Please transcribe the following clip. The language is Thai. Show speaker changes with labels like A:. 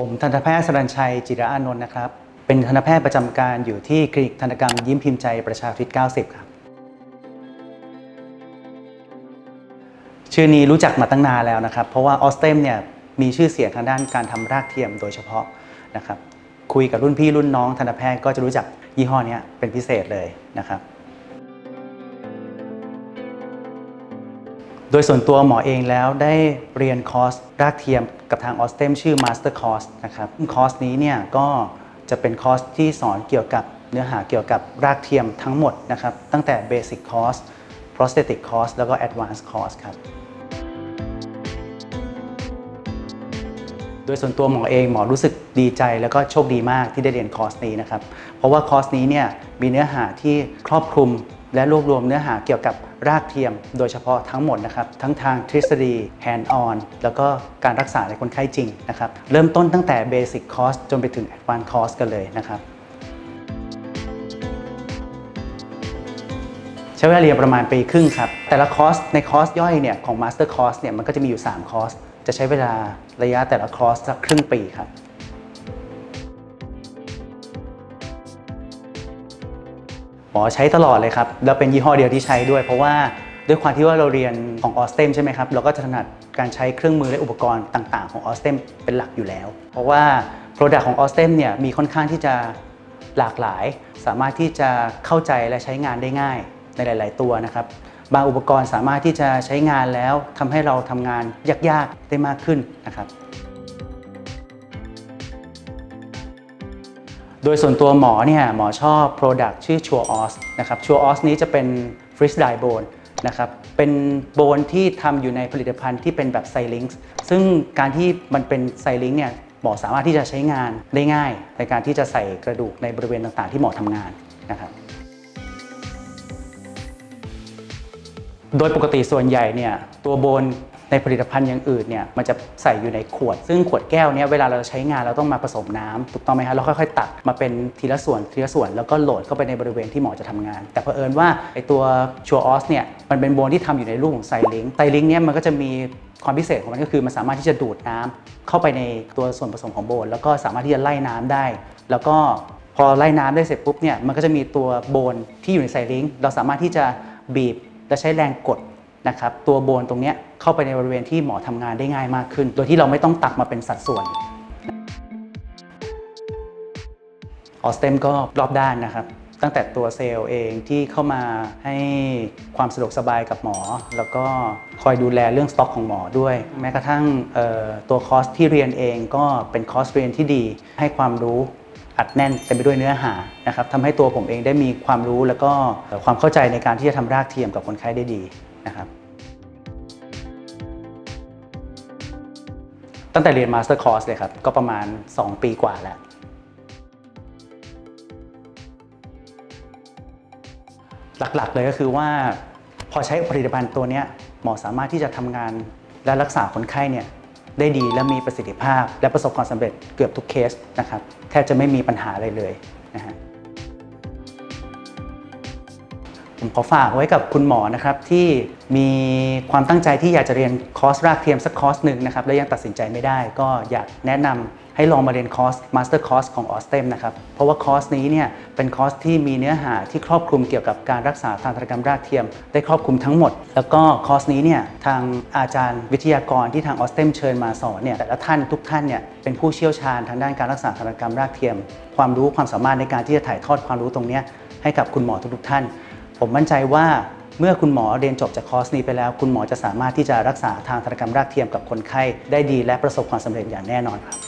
A: ผมทันตแพทย์สรัญชัยจิระอานนท์นะครับ เป็นทันตแพทย์ประจำการอยู่ที่คลินิกทันตกรรมยิ้มพิมพ์ใจประชาธิป90 ครับ ชื่อนี้รู้จักมาตั้งนานแล้วนะครับ เพราะว่าออสเตมเนี่ยมีชื่อเสียงทางด้านการทำรากเทียมโดยเฉพาะนะครับ คุยกับรุ่นพี่รุ่นน้องทันตแพทย์ก็จะรู้จักยี่ห้อนี้เป็นพิเศษเลยนะครับ โดยส่วนตัวหมอเองแล้วได้เรียนคอร์สรากเทียมกับทางออสเตมชื่อ Master Course นะครับคอร์สนี้เนี่ยก็จะเป็นคอร์สที่สอนเกี่ยวกับเนื้อหาเกี่ยวกับรากเทียมทั้งหมดนะครับ ตั้งแต่ Basic Course Prosthetic Course แล้วก็ Advanced Course ครับ โดยส่วนตัวหมอเองหมอรู้สึกดีใจแล้วก็โชคดีมากที่ได้เรียนคอร์สนี้นะครับ เพราะว่าคอร์สนี้เนี่ยมีเนื้อหาที่ครอบคลุม และรวบรวมเนื้อหาเกี่ยวกับรากเทียมโดยเฉพาะทั้งหมดนะครับทั้งทางทฤษฎี hand on แล้วก็การรักษาในคนไข้จริงนะครับเริ่มต้นตั้งแต่ basic course จนไปถึง advanced course กันเลยนะครับใช้เวลาเรียนประมาณปีครึ่งครับ แต่ละคอร์สในคอร์สย่อยเนี่ยของ Master Course เนี่ยมันก็จะมีอยู่ 3 คอร์ส จะใช้เวลาระยะแต่ละคอร์สสักครึ่งปีครับ หมอใช้ตลอดเลยครับแล้วเป็นยี่ห้อเดียวที่ใช้ด้วย เพราะว่าด้วยความที่ว่าเราเรียนของออสเตมใช่ไหมครับเราก็จะถนัดการใช้เครื่องมือและอุปกรณ์ต่างๆ ของออสเตมเป็นหลักอยู่แล้ว เพราะว่า Product ของออสเตมเนี่ยมีค่อนข้างที่จะหลากหลาย สามารถที่จะเข้าใจและใช้งานได้ง่ายในหลาย ๆ ตัวนะครับบางอุปกรณ์สามารถที่จะใช้งานแล้วทำให้เราทำงานยากๆได้มากขึ้นนะครับ โดยส่วนตัวหมอเนี่ยหมอชอบ Product ชื่อ Sure Os นะครับ Sure Os นี้จะเป็น Freeze Dye Bone นะครับเป็นโบนที่ทำอยู่ในผลิตภัณฑ์ที่เป็นแบบไซลิงส์ซึ่งการที่มันเป็นไซลิงเนี่ยหมอสามารถที่จะใช้งานได้ง่าย ในการที่จะใส่กระดูกในบริเวณต่างๆ ที่หมอทำงานนะครับโดยปกติส่วนใหญ่เนี่ยตัวโบน ในผลิตภัณฑ์อย่างอื่นเนี่ยมันจะใส่อยู่ในขวด ซึ่งขวดแก้วเนี่ยเวลาเราใช้งานเราต้องมาผสมน้ำถูกต้องไหมฮะเราค่อยๆ ตักมาเป็นทีละส่วนทีละส่วนแล้วก็โหลดเข้าไปในบริเวณที่หมอจะทำงาน แต่เผอิญว่าไอตัวชัวออสเนี่ยมันเป็นโบนที่ทำอยู่ในรูปของไซลิงไซลิงเนี่ยมันก็จะมีความพิเศษของมันก็คือมันสามารถที่จะดูดน้ำเข้าไปในตัวส่วนผสมของโบน แล้วก็สามารถที่จะไล่น้ำได้ แล้วก็พอไล่น้ำได้เสร็จปุ๊บเนี่ยมันก็จะมีตัวโบนที่อยู่ในไซลิงเราสามารถที่จะบีบและใช้แรงกด นะครับตัวโบนตรงนี้เข้าไปในบริเวณที่หมอทำงานได้ง่ายมากขึ้น โดยที่เราไม่ต้องตักมาเป็นสัดส่วนออสเตมก็รอบด้านนะครับ ตั้งแต่ตัวเซลล์เองที่เข้ามาให้ความสะดวกสบายกับหมอ แล้วก็คอยดูแลเรื่องสต็อกของหมอด้วย แม้กระทั่งตัวคอร์สที่เรียนเองก็เป็นคอร์สเรียนที่ดี ให้ความรู้อัดแน่นเต็มไปด้วยเนื้อหานะครับทำให้ตัวผมเองได้มีความรู้แล้วก็ความเข้าใจในการที่จะทำรากเทียมกับคนไข้ได้ดี นะครับตั้งแต่เรียนมาสเตอร์คอร์สเลยครับ ก็ประมาณ 2 ปีกว่าแล้ว หลักๆเลยก็คือว่าพอใช้ผลิตภัณฑ์ตัวนี้หมอสามารถที่จะทำงานและรักษาคนไข้เนี่ยได้ดีและมีประสิทธิภาพ และประสบความสำเร็จเกือบทุกเคสนะครับ แทบจะไม่มีปัญหาอะไรเลยนะฮะ ผมขอฝากไว้กับคุณหมอนะครับที่มีความตั้งใจที่อยากจะเรียนคอร์สรากเทียมสักคอร์สหนึ่งนะครับและยังตัดสินใจไม่ได้ ก็อยากแนะนำให้ลองมาเรียนคอร์สมาสเตอร์คอร์สของออสเตมนะครับ เพราะว่าคอร์สนี้เนี่ยเป็นคอร์สที่มีเนื้อหาที่ครอบคลุมเกี่ยวกับการรักษาทางธันกรรมรากเทียม ได้ครอบคลุมทั้งหมด แล้วก็คอร์สนี้เนี่ยทางอาจารย์วิทยากรที่ทางออสเตมเชิญมาสอนเนี่ยแต่ละท่านทุกท่านเนี่ยเป็นผู้เชี่ยวชาญทางด้านการรักษาทางธันกรรมรากเทียม ความรู้ความสามารถในการที่จะถ่ายทอดความรู้ตรงนี้ให้กับคุณหมอทุกๆท่าน ผมมั่นใจว่าเมื่อคุณหมอเรียนจบจากคอร์สนี้ไปแล้ว คุณหมอจะสามารถที่จะรักษาทางธนกรรมรากเทียมกับคนไข้ได้ดีและประสบความสำเร็จอย่างแน่นอนครับ